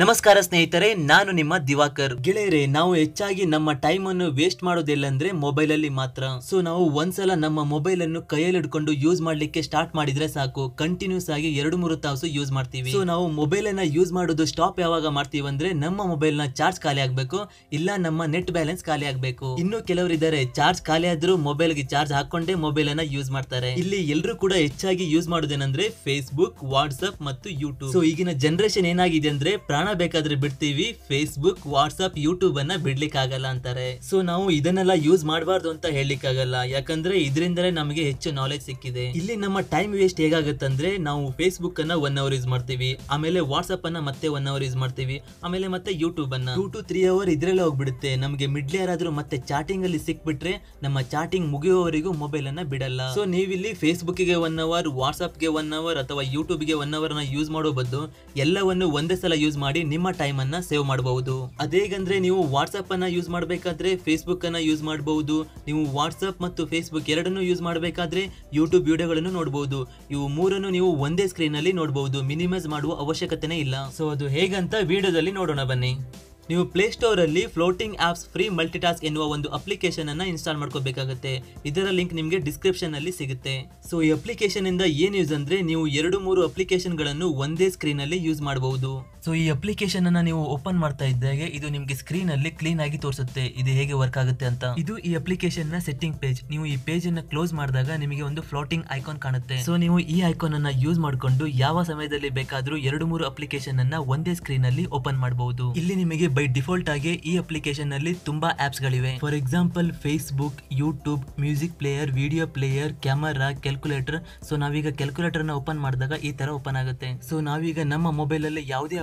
ನಮಸ್ಕಾರ ಸ್ನೇಹಿತರೆ, ನಾನು ನಿಮ್ಮ ದಿವಾಕರ್. ಗೆಳೆಯರೆ, ನಾವು ಹೆಚ್ಚಾಗಿ ನಮ್ಮ ಟೈಮ್ ಅನ್ನು ವೇಸ್ಟ್ ಮಾಡೋದಿಲ್ಲ ಅಂದ್ರೆ ಮೊಬೈಲ್ ಅಲ್ಲಿ ಮಾತ್ರ. ಸೊ ನಾವು ಒಂದ್ಸಲ ನಮ್ಮ ಮೊಬೈಲ್ ಅನ್ನು ಕೈಯಲ್ಲಿ ಹಿಡ್ಕೊಂಡು ಯೂಸ್ ಮಾಡ್ಲಿಕ್ಕೆ ಸ್ಟಾರ್ಟ್ ಮಾಡಿದ್ರೆ ಸಾಕು. ಕಂಟಿನ್ಯೂಸ್ ಆಗಿ ಎರಡು ಮೂರು ತಾಸು ಯೂಸ್ ಮಾಡ್ತೀವಿ. ಸೊ ನಾವು ಮೊಬೈಲ್ ಅನ್ನ ಯೂಸ್ ಮಾಡೋದು ಸ್ಟಾಪ್ ಯಾವಾಗ ಮಾಡ್ತೀವಿ ಅಂದ್ರೆ ನಮ್ಮ ಮೊಬೈಲ್ನ ಚಾರ್ಜ್ ಖಾಲಿ ಆಗ್ಬೇಕು. ಇಲ್ಲ, ನಮ್ಮ ನೆಟ್ ಬ್ಯಾಲೆನ್ಸ್ ಖಾಲಿ ಆಗ್ಬೇಕು. ಇನ್ನು ಕೆಲವರು ಇದ್ದಾರೆ ಚಾರ್ಜ್ ಖಾಲಿ ಆದ್ರೂ ಮೊಬೈಲ್ಗೆ ಚಾರ್ಜ್ ಹಾಕೊಂಡೇ ಮೊಬೈಲ್ ಅನ್ನ ಯೂಸ್ ಮಾಡ್ತಾರೆ. ಇಲ್ಲಿ ಎಲ್ಲರೂ ಕೂಡ ಹೆಚ್ಚಾಗಿ ಯೂಸ್ ಮಾಡೋದೇನಂದ್ರೆ ಫೇಸ್ಬುಕ್ ವಾಟ್ಸ್ಆಪ್ ಮತ್ತು ಯೂಟ್ಯೂಬ್ ಸೊ ಈಗಿನ ಜನರೇಷನ್ ಏನಾಗಿದೆ ಅಂದ್ರೆ ಬೇಕಾದ್ರೆ ಬಿಡ್ತೀವಿ. ಫೇಸ್ಬುಕ್ ವಾಟ್ಸ್ಆಪ್ ಯೂಟ್ಯೂಬ್ ಅನ್ನ ಬಿಡ್ಲಿಕ್ಕೆ ಆಗಲ್ಲ ಅಂತಾರೆ. ಸೊ ನಾವು ಇದನ್ನೆಲ್ಲ ಯೂಸ್ ಮಾಡಬಾರ್ದು ಅಂತ ಹೇಳಲಿಕ್ಕೆ ಆಗಲ್ಲ ಯಾಕಂದ್ರೆ ಇದರಿಂದಲೇ ನಮಗೆ ಹೆಚ್ಚು ನಾಲೆಜ್ ಸಿಕ್ಕಿದೆ. ಇಲ್ಲಿ ನಮ್ಮ ಟೈಮ್ ವೇಸ್ಟ್ ಹೇಗಾಗುತ್ತಂದ್ರೆ, ನಾವು ಫೇಸ್ಬುಕ್ ಅನ್ನ ಒನ್ ಅವರ್ ಯೂಸ್ ಮಾಡ್ತೀವಿ. ಆಮೇಲೆ ವಾಟ್ಸ್ಆಪ್ ಅನ್ನ ಮತ್ತೆ ಒನ್ ಅವರ್ ಯೂಸ್ ಮಾಡ್ತೀವಿ. ಆಮೇಲೆ ಮತ್ತೆ ಯೂಟ್ಯೂಬ್ ಅನ್ನ. ಟೂ ಟು ತ್ರೀ ಅವರ್ ಇದ್ರಲ್ಲೇ ಹೋಗ್ಬಿಡುತ್ತೆ. ನಮಗೆ ಮಿಡ್ಲ್ ಯಾರಾದ್ರೂ ಮತ್ತೆ ಚಾಟಿಂಗ್ ಅಲ್ಲಿ ಸಿಕ್ಬಿಟ್ರೆ, ನಮ್ಮ ಚಾಟಿಂಗ್ ಮುಗಿಯುವವರೆಗೂ ಮೊಬೈಲ್ ಅನ್ನ ಬಿಡಲ್ಲ. ಸೊ ನೀವಿಲ್ಲಿ ಫೇಸ್ಬುಕ್ಗೆ ಒನ್ ಅವರ್ ವಾಟ್ಸ್ಆಪ್ಗೆ ಒನ್ ಅವರ್ ಅಥವಾ ಯೂಟ್ಯೂಬ್ಗೆ ಒನ್ ಅವರ್ ಅನ್ನ ಯೂಸ್ ಮಾಡೋ ಬದ್ದು ಎಲ್ಲವನ್ನು ಒಂದೇ ಸಲ ಯೂಸ್ ಮಾಡಿ ನಿಮ್ಮ ಟೈಮ್ ಅನ್ನ ಸೇವ್ ಮಾಡಬಹುದು. ಅದೇಗಂದ್ರೆ ನೀವು ವಾಟ್ಸ್ಆಪ್ ಅನ್ನ ಯೂಸ್ ಮಾಡಬೇಕಾದ್ರೆ ಫೇಸ್ಬುಕ್ ಅನ್ನ ಯೂಸ್ ಮಾಡಬಹುದು. ನೀವು ವಾಟ್ಸ್ಆಪ್ ಮತ್ತು ಫೇಸ್ಬುಕ್ ಎರಡನ್ನು ಯೂಸ್ ಮಾಡಬೇಕಾದ್ರೆ ಯೂಟ್ಯೂಬ್ ವಿಡಿಯೋಗಳನ್ನು ನೋಡಬಹುದು. ಇವು ಮೂರನ್ನು ನೀವು ಒಂದೇ ಸ್ಕ್ರೀನ್ ಅಲ್ಲಿ ನೋಡಬಹುದು. ಮಿನಿಮೈಸ್ ಮಾಡುವ ಅವಶ್ಯಕತೆನೇ ಇಲ್ಲ. ಸೊ ಅದು ಹೇಗಂತ ವಿಡಿಯೋದಲ್ಲಿ ನೋಡೋಣ ಬನ್ನಿ. ನೀವು ಪ್ಲೇಸ್ಟೋರ್ ಅಲ್ಲಿ ಫ್ಲೋಟಿಂಗ್ ಆಪ್ಸ್ ಫ್ರೀ ಮಲ್ಟಿಟಾಸ್ಕ್ ಎನ್ನುವ ಒಂದು ಅಪ್ಲಿಕೇಶನ್ ಅನ್ನ ಇನ್ಸ್ಟಾಲ್ ಮಾಡ್ಕೋಬೇಕಾಗುತ್ತೆ. ಇದರ ಲಿಂಕ್ ನಿಮಗೆ ಡಿಸ್ಕ್ರಿಪ್ಷನ್ ಅಲ್ಲಿ ಸಿಗುತ್ತೆ. ಸೊ ಈ ಅಪ್ಲಿಕೇಶನ್ ಇಂದ ಏನ್ ಯೂಸ್ ಅಂದ್ರೆ ನೀವು ಎರಡು ಮೂರು ಅಪ್ಲಿಕೇಶನ್ಗಳನ್ನು ಒಂದೇ ಸ್ಕ್ರೀನ್ ಅಲ್ಲಿ ಯೂಸ್ ಮಾಡಬಹುದು. ಸೊ ಈ ಅಪ್ಲಿಕೇಶನ್ ಅನ್ನ ನೀವು ಓಪನ್ ಮಾಡ್ತಾ ಇದ್ದಾಗೆ, ಇದು ನಿಮಗೆ ಸ್ಕ್ರೀನ್ ಅಲ್ಲಿ ಕ್ಲೀನ್ ಆಗಿ ತೋರಿಸುತ್ತೆ. ಇದು ಹೇಗೆ ವರ್ಕ್ ಆಗುತ್ತೆ ಅಂತ. ಇದು ಈ ಅಪ್ಲಿಕೇಶನ್ನ ಸೆಟ್ಟಿಂಗ್ ಪೇಜ್ ನೀವು ಈ ಪೇಜ್ ಅನ್ನ ಕ್ಲೋಸ್ ಮಾಡಿದಾಗ ನಿಮಗೆ ಒಂದು ಫ್ಲೋಟಿಂಗ್ ಐಕಾನ್ ಕಾಣುತ್ತೆ. ಸೊ ನೀವು ಈ ಐಕಾನ್ ಅನ್ನ ಯೂಸ್ ಮಾಡಿಕೊಂಡು ಯಾವ ಸಮಯದಲ್ಲಿ ಬೇಕಾದ್ರೂ ಎರಡು ಮೂರು ಅಪ್ಲಿಕೇಶನ್ ಅನ್ನ ಒಂದೇ ಸ್ಕ್ರೀನ್ ಅಲ್ಲಿ ಓಪನ್ ಮಾಡಬಹುದು ಇಲ್ಲಿ ನಿಮಗೆ ಬೈ ಡಿಫಾಲ್ಟ್ ಆಗಿ ಈ ಅಪ್ಲಿಕೇಶನ್ನಲ್ಲಿ ತುಂಬಾ ಆಪ್ಸ್ ಗಳಿವೆ. For example Facebook YouTube music player video player camera calculator so ನಾವೀಗ ಕ್ಯಾಲ್ಕುಲೇಟರ್ನ ಓಪನ್ ಮಾಡಿದಾಗ ಈ ತರ ಓಪನ್ ಆಗುತ್ತೆ. ಸೊ ನಾವೀಗ ನಮ್ಮ ಮೊಬೈಲ್ ಅಲ್ಲಿ ಯಾವುದೇ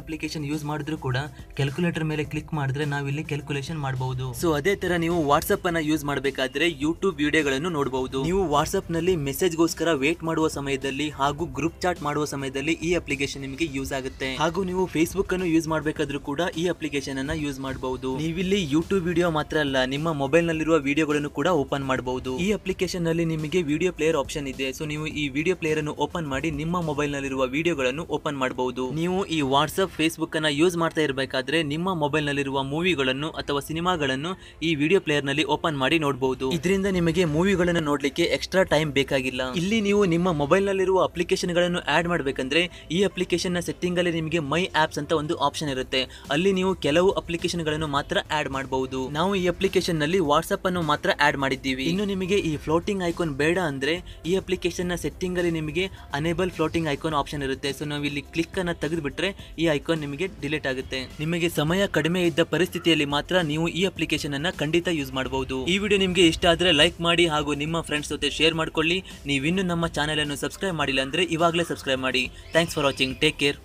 ಯೂಸ್ ಮಾಡಿದ್ರು ಕೂಡ ಕ್ಯಾಲ್ಕುಲೇಟರ್ ಮೇಲೆ ಕ್ಲಿಕ್ ಮಾಡಿದ್ರೆ ನಾವಿಲ್ಲಿ ಕ್ಯಾಲ್ಕುಲೇಷನ್ ಮಾಡಬಹುದು ಸೊ ಅದೇ ತರ ನೀವು ವಾಟ್ಸ್ಆಪ್ ಅನ್ನ ಯೂಸ್ ಮಾಡಬೇಕಾದ್ರೆ ಯೂಟ್ಯೂಬ್ ವಿಡಿಯೋಗಳನ್ನು ನೋಡಬಹುದು ನೀವು ವಾಟ್ಸ್ಆಪ್ನಲ್ಲಿ ಮೆಸೇಜ್ ಗೋಸ್ಕರ ವೇಟ್ ಮಾಡುವ ಸಮಯದಲ್ಲಿ ಹಾಗೂ ಗ್ರೂಪ್ ಚಾಟ್ ಮಾಡುವ ಸಮಯದಲ್ಲಿ ಈ ಅಪ್ಲಿಕೇಶನ್ ನಿಮಗೆ ಯೂಸ್ ಆಗುತ್ತೆ. ಹಾಗೂ ನೀವು ಫೇಸ್ಬುಕ್ ಅನ್ನು ಯೂಸ್ ಮಾಡಬೇಕಾದ್ರೂ ಕೂಡ ಈ ಅಪ್ಲಿಕೇಶನ್ ಅನ್ನ ಯೂಸ್ ಮಾಡಬಹುದು ನೀವಿಲ್ಲಿ ಯೂಟ್ಯೂಬ್ ವಿಡಿಯೋ ಮಾತ್ರ ಅಲ್ಲ, ನಿಮ್ಮ ಮೊಬೈಲ್ ನಲ್ಲಿರುವ ವಿಡಿಯೋಗಳನ್ನು ಕೂಡ ಓಪನ್ ಮಾಡಬಹುದು ಈ ಅಪ್ಲಿಕೇಶನ್ನಲ್ಲಿ ನಿಮಗೆ ವಿಡಿಯೋ ಪ್ಲೇಯರ್ ಆಪ್ಷನ್ ಇದೆ. ಸೊ ನೀವು ಈ ವಿಡಿಯೋ ಪ್ಲೇಯರ್ ಅನ್ನು ಓಪನ್ ಮಾಡಿ ನಿಮ್ಮ ಮೊಬೈಲ್ ನಲ್ಲಿರುವ ವಿಡಿಯೋಗಳನ್ನು ಓಪನ್ ಮಾಡಬಹುದು ನೀವು ಈ ವಾಟ್ಸ್ಆಪ್ ಫೇಸ್ಬುಕ್ ಅನ್ನು ಯೂಸ್ ಮಾಡ್ತಾ ಇರಬೇಕಾದ್ರೆ ನಿಮ್ಮ ಮೊಬೈಲ್ ನಲ್ಲಿರುವ ಮೂವಿಗಳನ್ನು ಅಥವಾ ಸಿನಿಮಾಗಳನ್ನು ಈ ವಿಡಿಯೋ ಪ್ಲೇಯರ್ನಲ್ಲಿ ಓಪನ್ ಮಾಡಿ ನೋಡಬಹುದು ಇದರಿಂದ ನಿಮಗೆ ಮೂವಿಗಳನ್ನು ನೋಡಲಿಕ್ಕೆ ಎಕ್ಸ್ಟ್ರಾ ಟೈಮ್ ಬೇಕಾಗಿಲ್ಲ. ಇಲ್ಲಿ ನೀವು ನಿಮ್ಮ ಮೊಬೈಲ್ ನಲ್ಲಿರುವ ಅಪ್ಲಿಕೇಶನ್ಗಳನ್ನು ಆಡ್ ಮಾಡಬೇಕಂದ್ರೆ ಈ ಅಪ್ಲಿಕೇಶನ್ ಸೆಟ್ಟಿಂಗ್ ಅಲ್ಲಿ ನಿಮಗೆ ಮೈ ಆಪ್ಸ್ ಅಂತ ಒಂದು ಆಪ್ಷನ್ ಇರುತ್ತೆ. ಅಲ್ಲಿ ನೀವು ಕೆಲವು ಅಪ್ಲಿಕೇಶನ್ಗಳನ್ನು ಮಾತ್ರ ಆಡ್ ಮಾಡಬಹುದು ನಾವು ಈ ಅಪ್ಲಿಕೇಶನ್ನಲ್ಲಿ ವಾಟ್ಸ್ಆಪ್ ಅನ್ನು ಮಾತ್ರ ಆಡ್ ಮಾಡಿದ್ದೀವಿ. ಇನ್ನು ನಿಮಗೆ ಈ ಫ್ಲೋಟಿಂಗ್ ಐಕಾನ್ ಬೇಡ ಅಂದ್ರೆ ಈ ಅಪ್ಲಿಕೇಶನ್ ಸೆಟ್ಟಿಂಗ್ ಅಲ್ಲಿ ನಿಮಗೆ ಅನೇಬಲ್ ಫ್ಲೋಟಿಂಗ್ ಐಕಾನ್ ಆಪ್ಷನ್ ಇರುತ್ತೆ. ಸೊ ನಾವು ಇಲ್ಲಿ ಕ್ಲಿಕ್ ಅನ್ನ ತೆಗೆದು ಬಿಟ್ರೆ ಈ ಐಕಾನ್ ನಿಮಗೆ ಡಿಲೀಟ್ ಆಗುತ್ತೆ. ನಿಮಗೆ ಸಮಯ ಕಡಿಮೆ ಇದ್ದ ಪರಿಸ್ಥಿತಿಯಲ್ಲಿ ಮಾತ್ರ ನೀವು ಈ ಅಪ್ಲಿಕೇಶನ್ ಅನ್ನ ಖಂಡಿತ ಯೂಸ್ ಮಾಡಬಹುದು. ಈ ವಿಡಿಯೋ ನಿಮಗೆ ಇಷ್ಟ ಆದ್ರೆ ಲೈಕ್ ಮಾಡಿ ಹಾಗೂ ನಿಮ್ಮ ಫ್ರೆಂಡ್ಸ್ ಜೊತೆ ಶೇರ್ ಮಾಡ್ಕೊಳ್ಳಿ. ನೀವಿನ್ನೂ ನಮ್ಮ ಚಾನೆಲ್ ಅನ್ನು ಸಬ್ಸ್ಕ್ರೈಬ್ ಮಾಡಿಲ್ಲ ಅಂದ್ರೆ ಇವಾಗಲೇ ಸಬ್ಸ್ಕ್ರೈಬ್ ಮಾಡಿ. Thanks for watching. Take care.